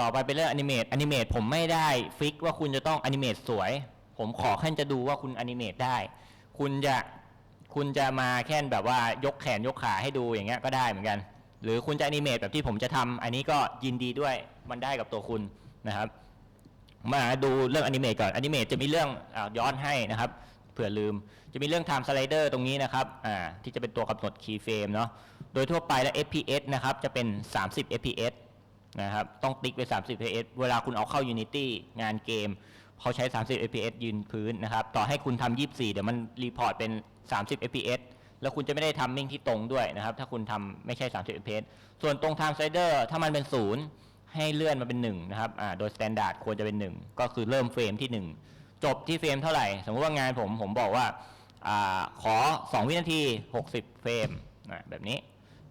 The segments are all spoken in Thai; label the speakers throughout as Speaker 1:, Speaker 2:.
Speaker 1: ต่อไปเป็นเรื่องอนิเมตอนิเมตผมไม่ได้ฟิกว่าคุณจะต้องอนิเมตสวย ผมขอแค่จะดูว่าคุณอนิเมตได้ คุณจะคุณจะมาแค่แบบว่ายกแขนยกขาให้ดูอย่างเงี้ยก็ได้เหมือนกัน หรือคุณจะอนิเมตแบบที่ผมจะทำอันนี้ก็ยินดีด้วยมันได้กับตัวคุณนะครับ มาดูเรื่องอนิเมตก่อนอนิเมตจะมีเรื่องอย้อนให้นะครับเผื่อลืมจะมีเรื่อง time slider ตรงนี้นะครับอ่าที่จะเป็นตัวกำหนด key frame เนาะโดยทั่วไปแล้ว fps นะครับจะเป็น 30 fps นะครับ ต้องติ๊กไป 30 fps เวลาคุณเอาเข้า Unity งานเกมเขาใช้ 30 fps ยืนพื้นนะครับ ต่อให้คุณทำ24 เดี๋ยวมันรีพอร์ตเป็น 30 fps แล้วคุณจะไม่ได้ทำมิ่งที่ตรงด้วยนะครับ ถ้าคุณทำไม่ใช่ 30 fps ส่วนตรง time slider ถ้ามันเป็น 0 ให้เลื่อนมาเป็น 1 นะครับโดย standard ควรจะเป็น 1 ก็คือเริ่มเฟรมที่ 1 จบที่เฟรมเท่าไหร่ สมมติว่างานผมผมบอกว่าอขอ 2 วินาที 60 เฟรมแบบนี้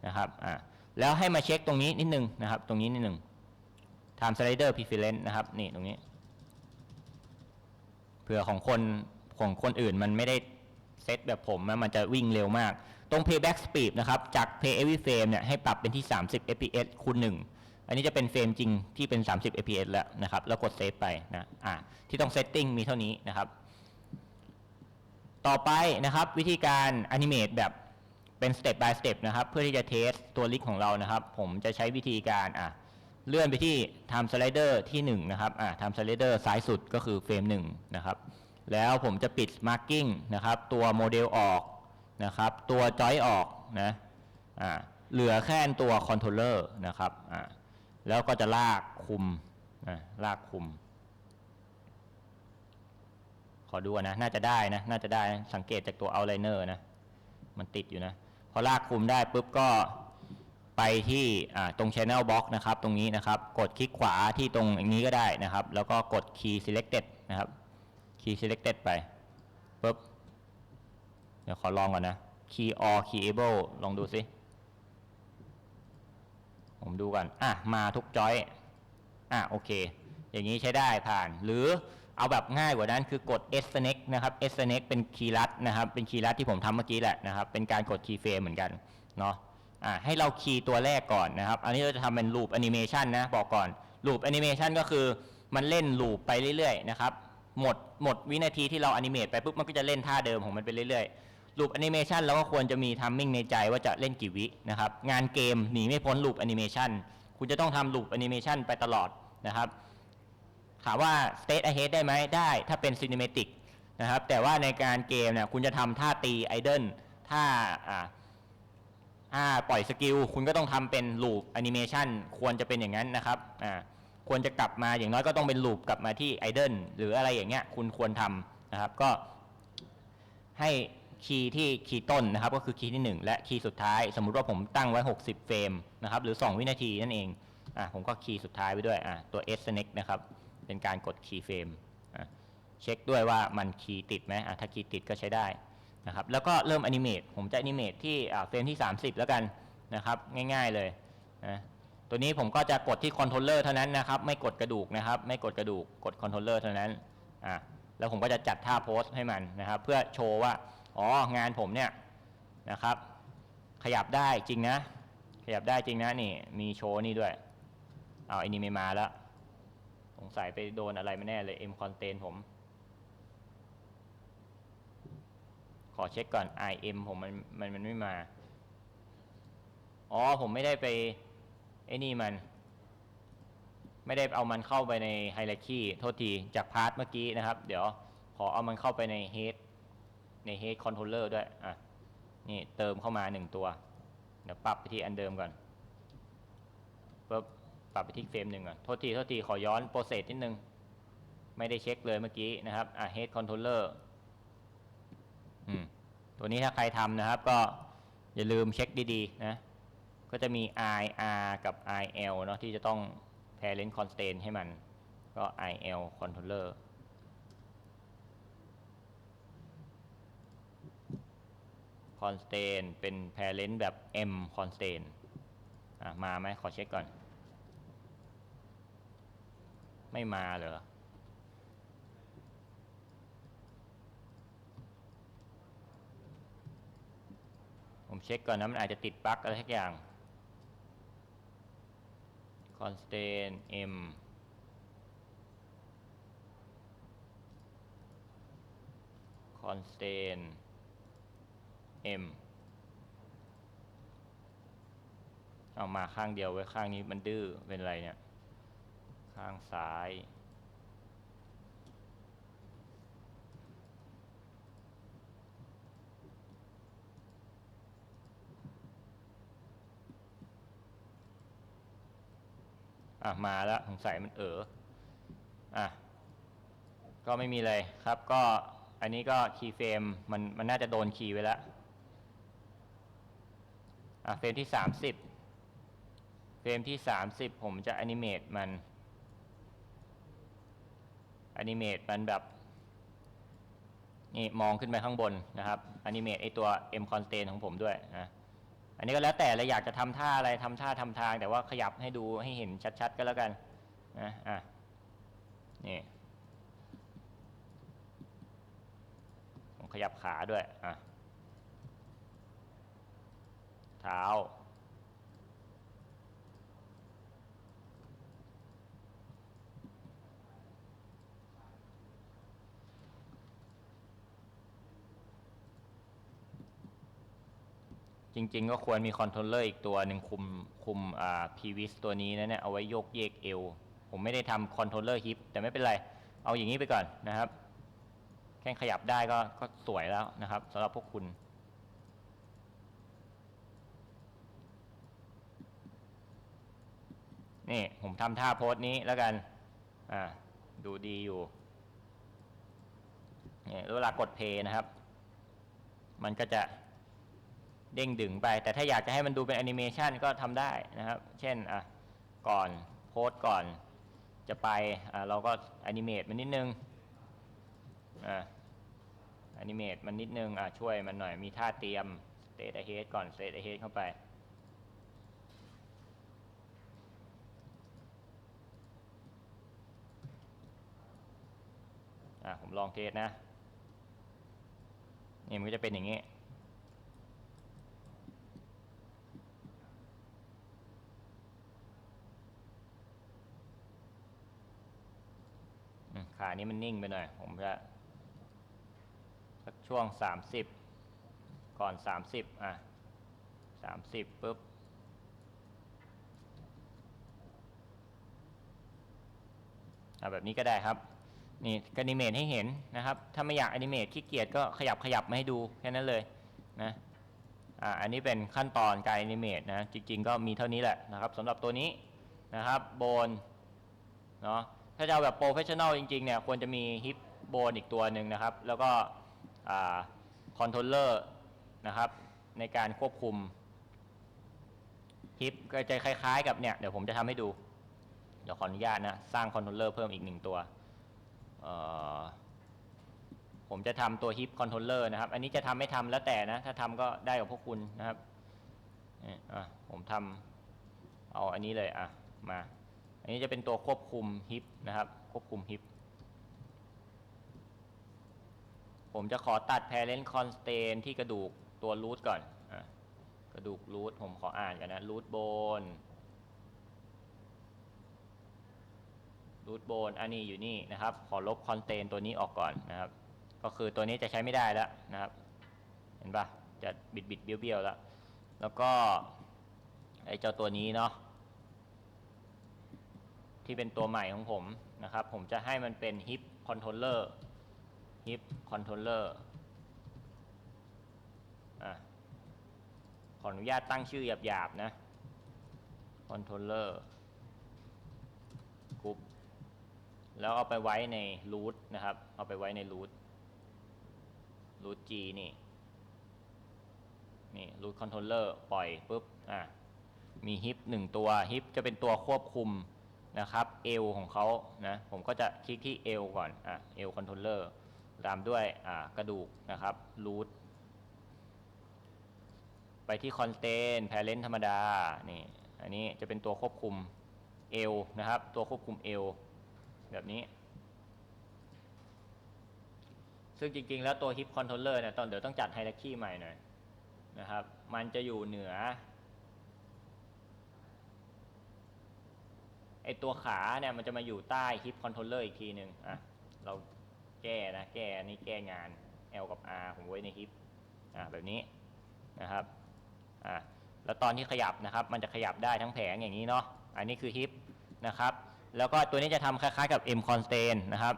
Speaker 1: นะครับอ่า แล้วให้มาเช็คตรงนี้นิดนึงนะครับ ตรงนี้นิดนึง time slider preference นะครับ นี่ตรงนี้ เผื่อของคนของคนอื่นมันไม่ได้เซตแบบผมนะมันจะวิ่งเร็วมาก ตรง playback speed นะครับ จาก play every frame เนี่ยให้ปรับเป็นที่ 30 fps คูณ1อันนี้จะเป็นเฟรมจริงที่เป็น 30 fps แล้วนะครับ แล้วกดเซฟไปนะอ่าที่ต้อง setting มีเท่านี้นะครับ ต่อไปนะครับวิธีการ animate แบบ เป็น step by step นะครับ เพื่อที่จะเทสตัวลิกของเรานะครับ ผมจะใช้วิธีการอะเลื่อนไปที่ time slider ที่ 1 นะครับอ่า time slider ซ้ายสุดก็คือเฟรม1นะครับ แล้วผมจะปิด marking นะครับ ตัวโมเดลออกนะครับ ตัวจอยออกนะอ่าเหลือแค่ตัว controller นะครับอ่าแล้วก็จะลากคุมนะลากคุม ขอดูนะ น่าจะได้นะ น่าจะได้ สังเกตจากตัว outliner นะ มันติดอยู่นะ พอลากคุมได้ปุ๊บก็ไปที่ตรง Channel Box นะครับ ตรงนี้นะครับ กดคลิกขวาที่ตรงอย่างนี้ก็ได้นะครับ แล้วก็กด Key Selected นะครับ Key Selected ไปปุ๊บเดี๋ยวขอลองก่อนนะ Key All Keyable ลองดูสิ ผมดูก่อนอะ มาทุกจอยอะ โอเค อย่างนี้ใช้ได้ผ่านหรือ เอาแบบง่ายกว่านั้นคือกด S Select นะครับ S Select เป็นคีย์ลัดนะครับ เป็นคีย์ลัดที่ผมทำเมื่อกี้แหละนะครับ เป็นการกดคีย์เฟรมเหมือนกันเนาะอ่าให้เราคีย์ตัวแรกก่อนนะครับ อันนี้เราจะทำเป็นลูปแอนิเมชันนะบอกก่อนลูปแอนิเมชันก็คือมันเล่นลูปไปเรื่อยๆนะครับหมดหมดวินาทีที่เราแอนิเมตไปปุ๊บมันก็จะเล่นท่าเดิมของมันไปเรื่อยๆลูปแอนิเมชันเราก็ควรจะมีทัมมิ่งในใจว่าจะเล่นกี่วินะครับงานเกมหนีไม่พ้นลูปแอนิเมชันคุณจะต้องทำลูปแอนิเมชันไปตลอดนะครับ ถามว่า state ahead ได้ไหมได้ถ้าเป็น cinematic นะครับแต่ว่าในการเกมเนี่ยคุณจะทำท่าตีไอดอลท่าอ่าถ้าปล่อยสกิลคุณก็ต้องทำเป็นลูปแอนิเมชันควรจะเป็นอย่างนั้นนะครับอ่าควรจะกลับมาอย่างน้อยก็ต้องเป็นลูปกลับมาที่ไอดอลหรืออะไรอย่างเงี้ยคุณควรทำนะครับก็ให้คีย์ที่คีย์ต้นนะครับก็คือคีย์ที่ 1 และคีย์สุดท้าย สมมุติว่าผมตั้งไว้ 60 เฟรมนะครับหรือ 2 วินาทีนั่นเองอะผมก็คีย์สุดท้ายไว้ด้วยอะตัว S Select นะครับ เป็นการกดคีย์เฟรมเช็คด้วยว่ามันคีย์ติดไหมถ้าคีย์ติดก็ใช้ได้นะครับแล้วก็เริ่มอนิเมตผมจะอนิเมตที่เฟรมที่ 30 แล้วกันนะครับง่ายๆเลยนะตัวนี้ผมก็จะกดที่คอนโทรลเลอร์เท่านั้นนะครับไม่กดกระดูกนะครับไม่กดกระดูกกดคอนโทรลเลอร์เท่านั้นอ่าแล้วผมก็จะจัดท่าโพสให้มันนะครับเพื่อโชว์ว่าอ๋องานผมเนี่ยนะครับขยับได้จริงนะขยับได้จริงนะนี่มีโชว์นี่ด้วยเอาอ้นี่ไม่มาแล้ว สงสัยไปโดนอะไรไม่แน่เลยเอ็มคอนเทนผม ขอเช็คก่อน IM ผมมันมันมันไม่มา อ๋อ ผมไม่ได้ไปไอ้นี่มัน ไม่ได้เอามันเข้าไปในไฮ r ร r คีโทษทีจากพาร์ทเมื่อกี้นะครับ เดี๋ยวขอเอามันเข้าไปใน head ใน head controller ด้วย อะ นี่เติมเข้ามาหนึ่งตัว เดี๋ยวปรับไปที่อันเดิมก่อนปุ๊บับไปที่เฟรมหนึ่งก่อนโทษทีโทษทีขอย้อนโปรเซสนิดนึง ไม่ได้เช็คเลยเมื่อกี้นะครับอะ head controller อืมตัวนี้ถ้าใครทำนะครับ ก็อย่าลืมเช็คดีๆ นะ ก็จะมี i r กับ i l เนาะที่จะต้อง parent constraint ให้มัน ก็ i l controller constraint เป็น parent แบบ m constraint อะมาไหมขอเช็คก่อน ไม่มาเหรอ ผมเช็คก่อนนะมันอาจจะติดปลั๊กอะไรทักอย่างข constant m constant m เอามาข้างเดียวไว้ข้างนี้มันดื้อเป็นไรเนี่ย ข้างซ้าย อะ มาแล้วสงสัยมันเอออะ ก็ไม่มีเลยครับก็อันนี้ก็คีย์เฟรมมันมันน่าจะโดนคีย์ไว้แล้วอะเฟรมที่30เฟรมที่30ผมจะแอนิเมตมัน อนิเมตมันแบบนี่มองขึ้นไปข้างบนนะครับแอนิเมตไอตัว M constant ของผมด้วยนะอันนี้ก็แล้วแต่เราอยากจะทำท่าอะไรทำท่าทำทาง แต่ว่าขยับให้ดูให้เห็นชัดๆ ก็แล้วกันนะอะนี่ผมขยับขาด้วยอะเท้า จริงๆ ก็ควรมีคอนโทรลเลอร์อีกตัวหนึ่งคุมคุมอ่าพีวิสตัวนี้นะเนี่ยเอาไว้โยกเยกเอว ผมไม่ได้ทำคอนโทรลเลอร์ฮิปแต่ไม่เป็นไร เอาอย่างนี้ไปก่อนนะครับ แค่ขยับได้ก็ก็สวยแล้วนะครับสำหรับพวกคุณนี่ผมทำท่าโพสนี้แล้วกัน อ่า ดูดีอยู่เนี่ยเวลากดเพย์นะครับ มันก็จะ เด้งดึงไป แต่ถ้าอยากจะให้มันดูเป็นแอนิเมชันก็ทำได้นะครับ เช่นอะก่อนโพสก่อนจะไปอ่าเราก็แอนิเมตมันนิดนึงอ่าแอนิเมตมันนิดนึงอะช่วยมันหน่อยมีท่าเตรียม state ahead ก่อน state ahead เข้าไปอะผมลองเทสนะนี่มันก็จะเป็นอย่างนี้ อืมขา นี้มันนิ่งไปหน่อย ผมจะสักช่วงสามสิบก่อนสามสิบอะสามสิบปุ๊บอะแบบนี้ก็ได้ครับ นี่ก็อนิเมตให้เห็นนะครับ ถ้าไม่อยากอนิเมตขี้เกียจก็ขยับขยับมาให้ดูแค่นั้นเลยนะอ่าอันนี้เป็นขั้นตอนการอนิเมตนะจริงๆก็มีเท่านี้แหละนะครับสำหรับตัวนี้นะครับโบนเนาะ ถ้าจะเอาแบบโปรเฟชชั่นอลจริงๆเนี่ยควรจะมีฮิปโบนอีกตัวหนึ่งนะครับ แล้วก็คอนโทรลเลอร์นะครับในการควบคุมฮิปก็จะคล้ายๆกับเนี่ยเดี๋ยวผมจะทำให้ดู เดี๋ยวขออนุญาตนะ สร้างคอนโทรลเลอร์เพิ่มอีกหนึ่งตัว ผมจะทำตัวฮิปคอนโทรลเลอร์นะครับ อันนี้จะทำไม่ทำแล้วแต่นะ ถ้าทำก็ได้กับพวกคุณนะครับผมทำเอาอันนี้เลยอะมา นนี้จะเป็นตัวควบคุมฮิปนะครับ ควบคุมฮิป ผมจะขอตัด parent constraint ที่กระดูกตัว root ก่อนอกระดูก root ผมขออ่านกันนะ root bone รูทโบนอันนี้อยู่นี่นะครับ ขอลบคอนเทนตัวนี้ออกก่อนนะครับ ก็คือตัวนี้จะใช้ไม่ได้แล้วนะครับ เห็นปะจะบิดบิดเบี้ยวเบี้ยวแล้ว แล้วก็ไอเจ้าตัวนี้เนาะ ที่เป็นตัวใหม่ของผมนะครับ ผมจะให้มันเป็น hip controller hip controller อะขออนุญาตตั้งชื่อหยาบๆนะ controller กรุ๊ปแล้วเอาไปไว้ใน root นะครับ เอาไปไว้ใน root root g นี่นี่ root controller ปล่อยปุ๊บ อะ มี hip หนึ่งตัว hip จะเป็นตัวควบคุม นะครับเอวของเขานะผมก็จะคลิกที่เอวก่อนอะเอว controller ตามด้วยอ่ากระดูกนะครับ root ไปที่ constant parent ธรรมดานี่อันนี้จะเป็นตัวควบคุมเอวนะครับ ตัวควบคุมเอวแบบนี้ ซึ่งจริงๆ แล้วตัว hip controller เนี่ยตอนเดี๋ยวต้องจัดไฮรักีใหม่หน่อยนะครับ มันจะอยู่เหนือ อตัวขาเนี่ยมันจะมาอยู่ใต้ฮิปคอนโทรลเลอร์อีกทีหนึ่งอะเราแก้นะแก้นี่แก้งาน L กับ R ผมไว้ในฮิปอะแบบนี้นะครับอะแล้วตอนที่ขยับนะครับ มันจะขยับได้ทั้งแผงอย่างนี้เนาะอันนี้คือฮิปนะครับ แล้วก็ตัวนี้จะทำคล้ายๆกับ M constant นะครับ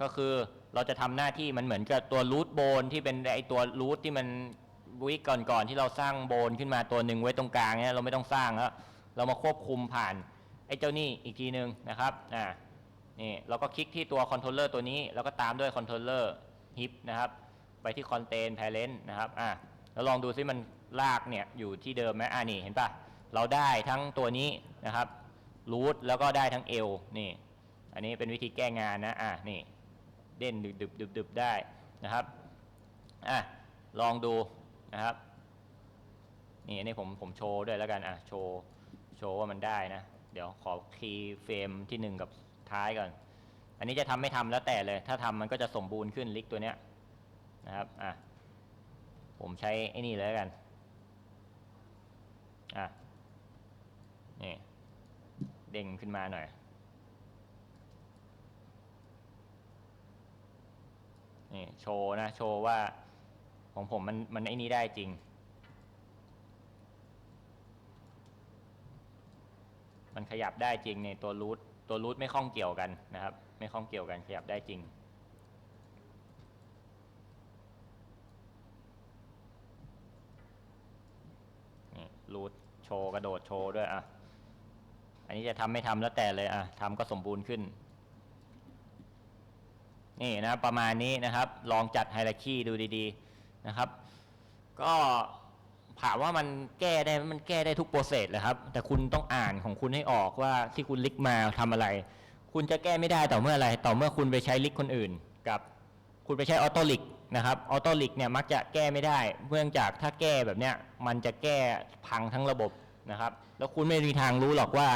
Speaker 1: ก็คือเราจะทำหน้าที่มันเหมือนกับตัวรูทโบนที่เป็นไอตัวรูทที่มันวิก่อนๆที่เราสร้างโบนขึ้นมาตัวหนึ่งไว้ตรงกลางเนี่ยเราไม่ต้องสร้างแล้วเรามาควบคุมผ่าน ไอ้เจ้านี่อีกทีหนึ่งนะครับอ่านี่เราก็คลิกที่ตัวคอนโทรลเลอร์ตัวนี้ แล้วก็ตามด้วยคอนโทรลเลอร์ฮิปนะครับไปที่คอนเทนแพเรนต์นะครับอ่าแล้วลองดูซิมันลากเนี่ยอยู่ที่เดิมไหมอ่านี่เห็นปะเราได้ทั้งตัวนี้นะครับรูทแล้วก็ได้ทั้งเอวนี่ อันนี้เป็นวิธีแก้งานนะอ่านี่เด่นดึบดึบดึบดึบได้นะครับอะลองดูนะครับนี่อันนี้ผมผมโชว์ด้วยแล้วกันอะโชว์โชว์ว่ามันได้นะ เดี๋ยวขอคีย์เฟรมที่หนึ่งกับท้ายก่อน อันนี้จะทำไม่ทำแล้วแต่เลย ถ้าทำมันก็จะสมบูรณ์ขึ้นลิกตัวเนี้ยนะครับอะผมใช้ไอ้นี่เลยแล้วกันอะนี่เด้งขึ้นมาหน่อยนี่โชว์นะ โชว์ว่าของผมมันมันไอ้นี้ได้จริง มัน ขยับได้จริงในตัวรูทตัวรูทไม่ข้องเกี่ยวกันนะครับ ไม่ข้องเกี่ยวกันขยับได้จริง นี่รูทโชว์กระโดดโชว์ด้วยอะ อันนี้จะทำไม่ทำแล้วแต่เลยอะทำก็สมบูรณ์ขึ้น นี่นะประมาณนี้นะครับ ลองจัดไฮรักีดูดี ๆ นะครับ ก็ ถามว่ามันแก้ได้มมันแก้ได้ทุกโปรเซสเลยครับ แต่คุณต้องอ่านของคุณให้ออกว่าที่คุณลิกมาทำอะไร คุณจะแก้ไม่ได้ต่อเมื่ออะไร ต่อเมื่อคุณไปใช้ลิกคนอื่น กับคุณไปใช้ออโต้ลิกนะครับออโต้ลิกเนี่ยมักจะแก้ไม่ได้เนื่องจากถ้าแก้แบบเนี้ยมันจะแก้พังทั้งระบบนะครับ แล้วคุณไม่มีทางรู้หรอกว่า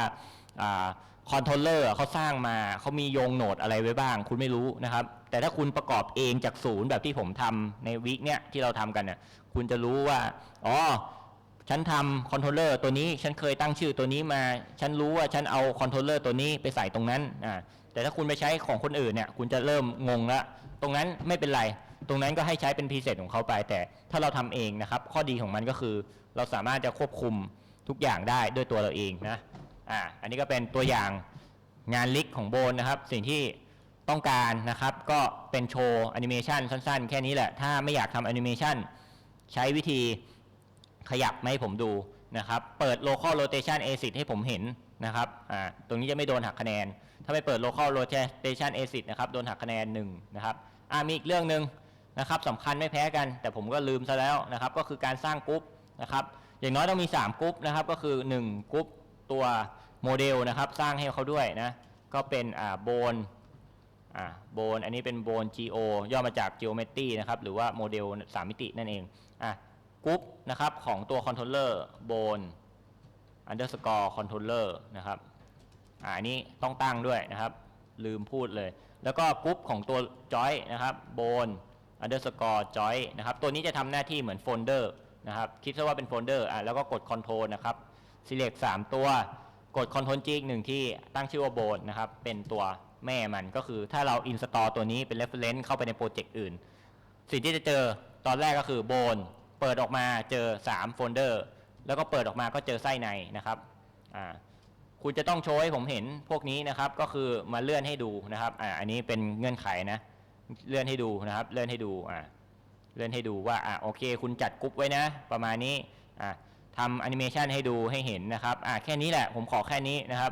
Speaker 1: คอนโทรลเลอร์เขาสร้างมาเขามีโยงโหนดอะไรไว้บ้าง คุณไม่รู้นะครับ แต่ถ้าคุณประกอบเองจากศูนย์แบบที่ผมทำในวิกเนี่ยที่เราทำกันเนี่ยคุณจะรู้ว่าอ๋อฉันทำคอนโทรลเลอร์ตัวนี้ฉันเคยตั้งชื่อตัวนี้มา ฉันรู้ว่าฉันเอาคอนโทรลเลอร์ตัวนี้ไปใส่ตรงนั้นอ่าแต่ถ้าคุณไปใช้ของคนอื่นเนี่ยคุณจะเริ่มงงละตรงนั้นไม่เป็นไรตรงนั้นก็ให้ใช้เป็นพรีเซตของเขาไป แต่ถ้าเราทำเองนะครับ ข้อดีของมันก็คือเราสามารถจะควบคุมทุกอย่างได้ด้วยตัวเราเองนะ อ่าอันนี้ก็เป็นตัวอย่างงานลิกของโบนนะครับ สิ่งที่ต้องการนะครับก็เป็นโชว์แอนิเมชันสั้นๆ แค่นี้แหละ ถ้าไม่อยากทำแอนิเมชันใช้วิธีขยับมาให้ผมดูนะครับ เปิด local rotation acid ให้ผมเห็นนะครับอ่าตรงนี้จะไม่โดนหักคะแนน ถ้าไม่เปิด local rotation acid นะครับโดนหักคะแนน1นะครับอ่ามีอีกเรื่องหนึ่งนะครับสำคัญไม่แพ้กัน แต่ผมก็ลืมซะแล้วนะครับก็คือการสร้างกรุ๊ปนะครับอย่างน้อยต้องมี 3กรุ๊ปนะครับก็คือ 1กรุ๊ปตัว โมเดลนะครับสร้างให้เขาด้วยนะก็เป็นอ่าโบนอ่าโบนอันนี้เป็นโบน geo ย่อมาจาก geometry นะครับหรือว่าโมเดล 3 มิตินั่นเองอะกรุ๊ปนะครับของตัวคอนโทรลเลอร์โบน underscore controller นะครับอ่าอันนี้ต้องตั้งด้วยนะครับ ลืมพูดเลย แล้วก็กรุ๊ปของตัว joy นะครับ bone underscore joy นะครับตัวนี้จะทำหน้าที่เหมือนโฟลเดอร์นะครับคิดซะว่าเป็นโฟลเดอร์อะแล้วก็กด control นะครับ select 3 ตัว กด control G อีกหนึ่งที่ตั้งชื่อว่า bone นะครับ เป็นตัวแม่มันก็คือถ้าเรา install ตัวนี้เป็น reference เข้าไปในโปรเจกต์อื่น สิ่งที่จะเจอตอนแรกก็คือ bone เปิดออกมาเจอ 3 โฟลเดอร์ แล้วก็เปิดออกมาก็เจอไส้ในนะครับอ่าคุณจะต้องโชว์ให้ผมเห็นพวกนี้นะครับ ก็คือมาเลื่อนให้ดูนะครับอ่าอันนี้เป็นเงื่อนไขนะ เลื่อนให้ดูนะครับ เลื่อนให้ดูอ่าเลื่อนให้ดูว่าอ่าโอเค คุณจัดกรุ๊ปไว้นะ ประมาณนี้อ่า ทำแอนิเมชันให้ดูให้เห็นนะครับอ่าแค่นี้แหละผมขอแค่นี้นะครับ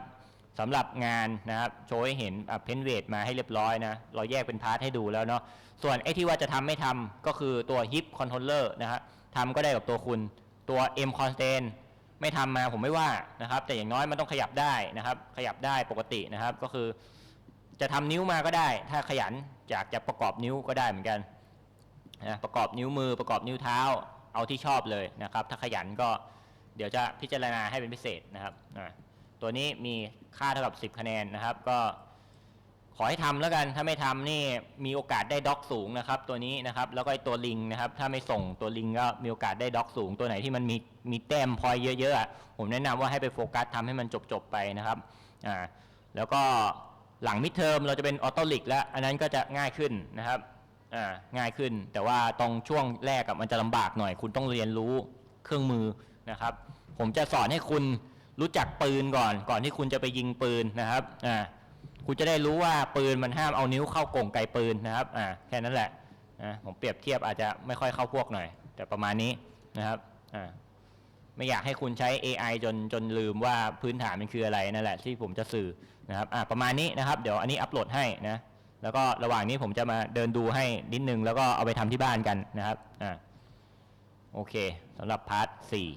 Speaker 1: สำหรับงานนะครับโชว์ให้เห็นอ่าเพนเวทมาให้เรียบร้อยนะ เราแยกเป็นพาร์ทให้ดูแล้วเนาะส่วนไอ้ที่ว่าจะทำไม่ทำก็คือตัว hip controller นะครับทำก็ได้กับตัวคุณตัว m constant ไม่ทำมาผมไม่ว่านะครับ แต่อย่างน้อยมันต้องขยับได้นะครับ ขยับได้ปกตินะครับ ก็คือ จะทำนิ้วมาก็ได้ ถ้าขยันอยากจะประกอบนิ้วก็ได้เหมือนกันนะประกอบนิ้วมือประกอบนิ้วเท้า เอาที่ชอบเลยนะครับ ถ้าขยันก็เดี๋ยวจะพิจารณาให้เป็นพิเศษนะครับตัวนี้มีค่าเท่ากับ 10 คะแนนนะครับ ก็ขอให้ทำแล้วกันถ้าไม่ทำนี่มีโอกาสได้ด็อกสูงนะครับ ตัวนี้นะครับ แล้วก็ไอตัวลิงนะครับ ถ้าไม่ส่งตัวลิงก็มีโอกาสได้ด็อกสูง ตัวไหนที่มันมีมีแต้มพอยเยอะๆผมแนะนำว่าให้ไปโฟกัสทำให้มันจบๆไปนะครับอ่าแล้วก็หลังมิดเทอมเราจะเป็นออโตลิกแล้ว อันนั้นก็จะง่ายขึ้นนะครับ อ่าง่ายขึ้น แต่ว่าตรงช่วงแรกอะมันจะลำบากหน่อย คุณต้องเรียนรู้เครื่องมือนะครับ ผมจะสอนให้คุณรู้จักปืนก่อน ก่อนที่คุณจะไปยิงปืนนะครับอ่าคุณจะได้รู้ว่าปืนมันห้ามเอานิ้วเข้ากล่องไกปืนนะครับอ่าแค่นั้นแหละนะผมเปรียบเทียบอาจจะไม่ค่อยเข้าพวกหน่อย แต่ประมาณนี้นะครับอ่าไม่อยากให้คุณใช้ AI จนจนลืมว่าพื้นฐานมันคืออะไรนั่นแหละที่ผมจะสื่อนะครับอะประมาณนี้นะครับ เดี๋ยวอันนี้อัปโหลดให้นะ แล้วก็ระหว่างนี้ผมจะมาเดินดูให้นิดนึง แล้วก็เอาไปทำที่บ้านกันนะครับอ่าโอเคสำหรับพาร์ทสี่